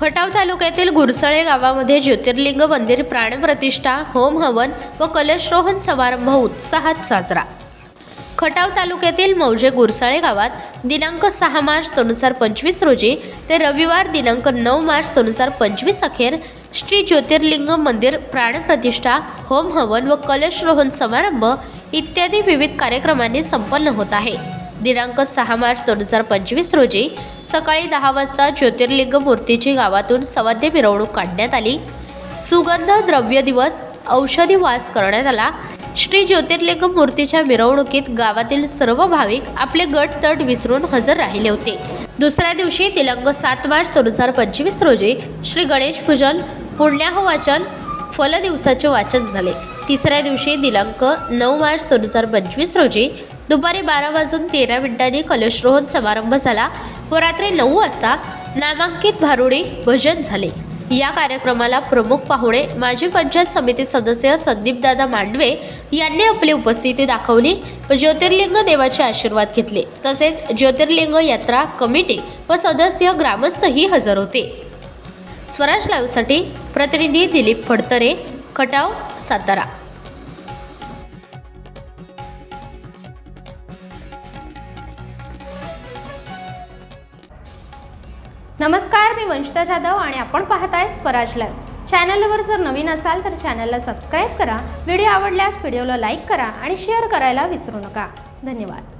खटाव तालुक्यातील गुरसळे गावामध्ये ज्योतिर्लिंग मंदिर प्राणप्रतिष्ठा होम हवन व कलशरोहण समारंभ उत्साहात साजरा. खटाव तालुक्यातील मौजे गुरसाळे गावात दिनांक सहा मार्च दोन हजार पंचवीस रोजी ते रविवार दिनांक नऊ मार्च दोन हजार पंचवीस अखेर श्री ज्योतिर्लिंग मंदिर प्राणप्रतिष्ठा होम हवन व कलशरोहण समारंभ इत्यादी विविध कार्यक्रमांनी संपन्न होत आहे. दिनांक सहा मार्च दोन हजार पंचवीस रोजी सकाळी दहा वाजता ज्योतिर्लिंग मूर्तीची गावातून सवाद्य मिरवणूक काढण्यात आली. सुगंध द्रव्य दिवस औषधी वास करण्यात आला. श्री ज्योतिर्लिंग मूर्तीच्या मिरवणुकीत गावातील सर्व भाविक आपले गट तट विसरून हजर राहिले होते. दुसऱ्या दिवशी दिनांक सात मार्च दोन हजार पंचवीस रोजी श्री गणेश पूजन पुण्याह वाचन फलदिवसाचे वाचन झाले. तिसऱ्या दिवशी दिनांक नऊ मार्च दोन हजार पंचवीस रोजी दुपारी बारा वाजून तेरा मिनिटांनी कलशरोहण समारंभ झाला. व रात्री नऊ वाजता नामांकित भारुडी भजन झाले. या कार्यक्रमाला प्रमुख पाहुणे माजी पंचायत समिती सदस्य संदीपदादा मांडवे यांनी आपली उपस्थिती दाखवली व ज्योतिर्लिंग देवाचे आशीर्वाद घेतले. तसेच ज्योतिर्लिंग यात्रा कमिटी व सदस्य ग्रामस्थही हजर होते. स्वराज लाईव्हसाठी प्रतिनिधी दिलीप फडतरे खटाव सातारा. नमस्कार मी वंशिता जाधव आणि आपण पाहताय स्वराज लाईव्ह. चॅनलवर जर नवीन असाल तर चॅनलला सबस्क्राईब करा. व्हिडिओ आवडल्यास व्हिडिओला लाईक करा आणि शेअर करायला विसरू नका. धन्यवाद.